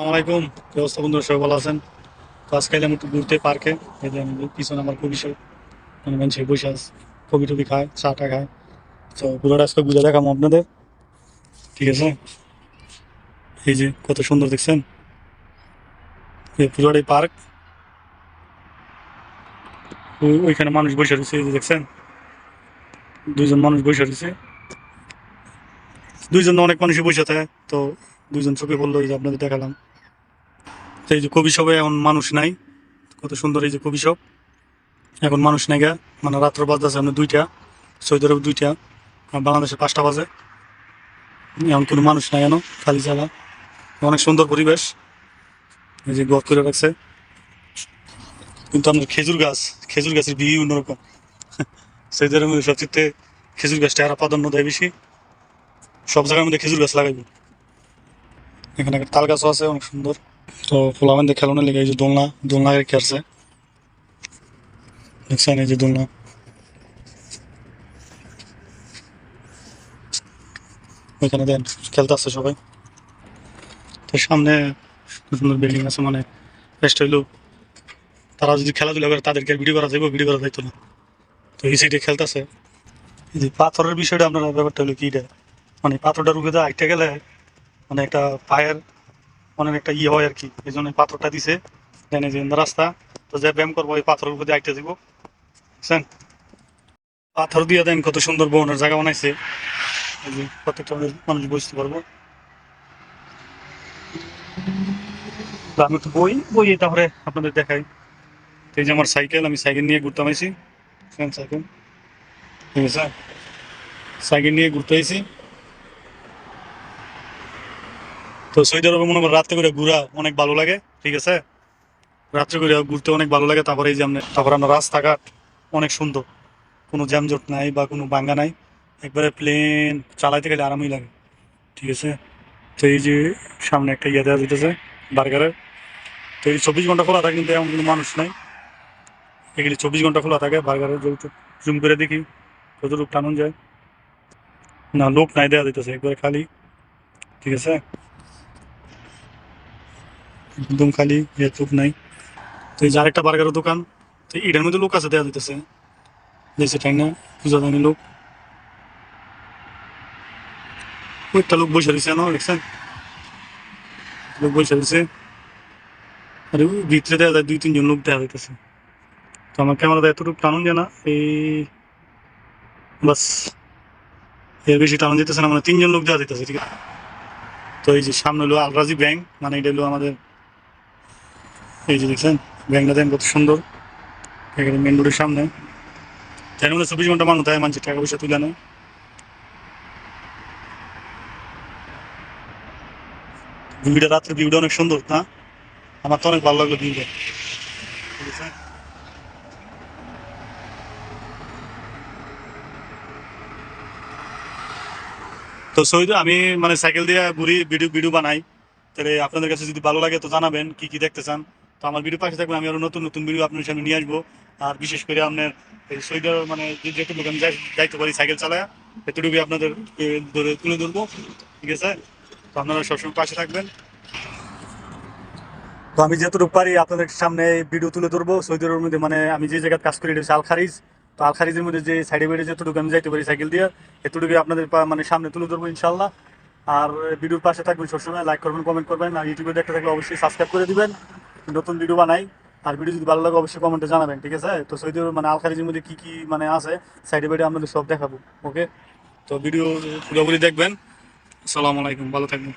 আসসালামাইকুম কি অবস্থা বন্ধুরা? সবাই ভালো আছেন? তো আজকে এলাম একটু ঘুরতে পার্কে। এই যে পিছনে আমার কবি সব মানে মানুষ বসে আছে কবি টবি খায় চাটা খায়। তো পুরোটা আজকে বুঝে দেখাবো আপনাদের। ঠিক আছে? এই যে কত সুন্দর দেখছেন? এই পুরোটাই পার্ক। ওইখানে মানুষ বসে রয়েছে দেখছেন? দুইজন মানুষ বসে রয়েছে। দুইজন অনেক মানুষই বসে থাকে, তো দুইজন চোখে এই যে আপনাদের দেখালাম। এই যে কবি শপে এখন মানুষ নাই। কত সুন্দর এই যে কবি শপ এখন মানুষ নাই গা। মানে রাত্র বাজতেছে আপনার দুইটা সৌদি আরব দুইটা বাংলাদেশে পাঁচটা বাজে। এখন কোনো মানুষ নাই কেন খালি জায়গা অনেক সুন্দর পরিবেশ। এই যে গদ করে রাখছে। কিন্তু আপনার খেজুর গাছ, খেজুর গাছের বিয়ে অন্যরকম সৌদি আরবের মধ্যে সবচেয়ে খেজুর গাছটা আরও প্রাধান্য দেয় বেশি। সব জায়গার মধ্যে খেজুর গাছ লাগাইবে। এখানে একটা তাল গাছও আছে, অনেক সুন্দর। তো ফুলাবান্ধে খেলানোর লেগে দোলনা দোলনা রেখে দেখছেন এই যে দোলনা। ওইখানে দেন, খেলতে আসছে সবাই। তো সামনে সুন্দর বিল্ডিং আছে মানে বেস্ট হইল। তারা যদি খেলাধুলা করে, তাদেরকে ভিডিও করা যাইব ভিডিও করা যাইতো না। তো এই সাইডে খেলতেছে এই যে পাথরের বিষয়টা আপনার ব্যাপারটা হলো কি মানে পাথরটা রুখে দেওয়া একটা গেলে মানে একটা পায়ের অনেক একটা ইয়ে হয় আর কি এই জন্য পাথরটা দিছে। জানে যে রাস্তা, তো যে ব্যায়াম করব, এই পাথরের উপর দিয়ে দিব। বুঝছেন? পাথর দিয়ে দেন, কত সুন্দর বনের জায়গা বানাইছে। প্রত্যেকটা মানুষ বুঝতে পারব। আমি একটু বই বই তারপরে আপনাদের দেখাই। এই যে আমার সাইকেল, আমি সাইকেল নিয়ে ঘুরতে আইছি। সাইকেল? ঠিক আছে? সাইকেল নিয়ে ঘুরতে আইছি। তো সৌদি আরবে মনে করেন রাত্রে করে ঘুরা অনেক ভালো লাগে, ঠিক আছে? রাত্রে করে ঘুরতে অনেক ভালো লাগে, তারপরে এই যে তারপরে আমরা রাস্তাঘাট অনেক সুন্দর। কোনো জ্যামজট নাই বা কোনো বাঙ্গা নাই, একবারে প্লেন চালাইতে গেলে আরামই লাগে, ঠিক আছে? তো এই যে সামনে একটা ইয়ে দেওয়া যেতেছে বার্গারের। তো এই চব্বিশ ঘণ্টা খোলা থাকে কিন্তু এমন কোনো মানুষ নাই। এগুলি চব্বিশ ঘণ্টা খোলা থাকে, বার্গারের জুম করে দেখি কতটুকু টানুন যায়। না, লোক নাই দেওয়া যেতেছে একবারে খালি, ঠিক আছে? একদম খালি লোক নাই। তো এই যে আরেকটা বার্গারের দোকান, তো এটার মধ্যে লোক আছে দেওয়া দিতেছে দেখছে তাই না বুঝা যায়নি লোক। একটা লোক বসে রয়েছে, না, দেখছেন? লোক বসে রয়েছে। আর ভিতরে দেওয়া যায়, দুই, তিনজন লোক দেওয়া দিতেছে তো আমার ক্যামেরাতে এতটুকু টানুন যায় না, এই বাস। এর বেশি টানুন যেতেছে না মানে তিনজন লোক দেওয়া দিতেছে ঠিক আছে? তো এই যে সামনে হলো আলরাজি ব্যাংক মানে এটা হলো আমাদের এই যে দেখছেন, ব্যাংকটা দেন কত সুন্দর। এখানে মেন রোডের সামনে। মনে চব্বিশ ঘণ্টা মানুষ দেয় মানুষের টাকা পয়সা তুলে নেয়। ভিউটা রাত্রে ভিউটা অনেক সুন্দর, না? আমার তো অনেক ভালো লাগল ভিউটা। তো সৈদ আমি মানে সাইকেল দিয়ে ঘুরি, ভিডিও ভিডিও বানাই। তাহলে আপনাদের কাছে যদি ভালো লাগে তো জানাবেন, কি কি দেখতে চান? তো আমার ভিডিও পাশে থাকবেন, আমি আরও নতুন নতুন ভিডিও আপনার সামনে নিয়ে আসব। আর বিশেষ করে আপনার এই সৈদার মানে যেটুকু আমি যাই- যাইতে পারি সাইকেল চালায় এতটুকু আপনাদের ধরে তুলে ধরবো। ঠিক আছে? তো আপনারা সবসময় পাশে থাকবেন। তো আমি যতটুকু পারি আপনাদের সামনে ভিডিও তুলে ধরবো। সৌদি আরবের মধ্যে মানে আমি যে জায়গায় কাজ করি এটা হচ্ছে আলখারিজ। তো আলখারিজের মধ্যে যে সাইডে বেড়ে যতটুকু আমি যাইতে পারি সাইকেল দিয়ে এতটুকু আপনাদের মানে সামনে তুলে ধরবো ইনশাল্লাহ আর ভিডিওর পাশে থাকবেন সবসময়। লাইক করবেন কমেন্ট করবেন। আর ইউটিউবে দেখতে থাকলে অবশ্যই সাবস্ক্রাইব করে দিবেন। নতুন ভিডিও বানাই আর ভিডিও যদি ভালো লাগে অবশ্যই কমেন্টে জানাবেন, ঠিক আছে? তো সৌদি মানে আলখারিজের মধ্যে কী কি মানে আছে সাইডে বাইডে আপনাদের সব দেখাবো ওকে তো ভিডিও পুরোপুরি দেখবেন। আসসালামু আলাইকুম, ভালো থাকবেন।